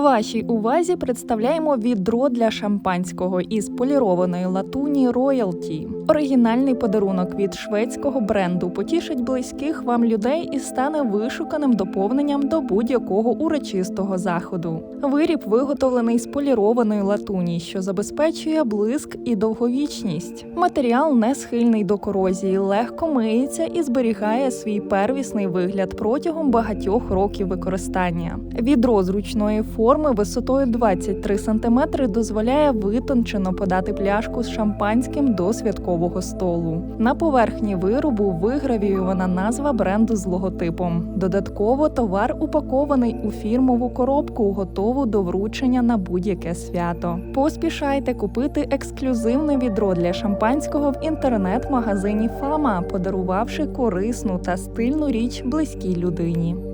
Вашій увазі представляємо відро для шампанського із полірованої латуні Royalty. Оригінальний подарунок від шведського бренду потішить близьких вам людей і стане вишуканим доповненням до будь-якого урочистого заходу. Виріб виготовлений з полірованої латуні, що забезпечує блиск і довговічність. Матеріал не схильний до корозії, легко миється і зберігає свій первісний вигляд протягом багатьох років використання. Відро зручної форми висотою 23 см дозволяє витончено подати пляшку з шампанським до святкового столу. На поверхні виробу вигравіювана назва бренду з логотипом. Додатково товар упакований у фірмову коробку, готову до вручення на будь-яке свято. Поспішайте купити ексклюзивне відро для шампанського в інтернет-магазині Фама, подарувавши корисну та стильну річ близькій людині.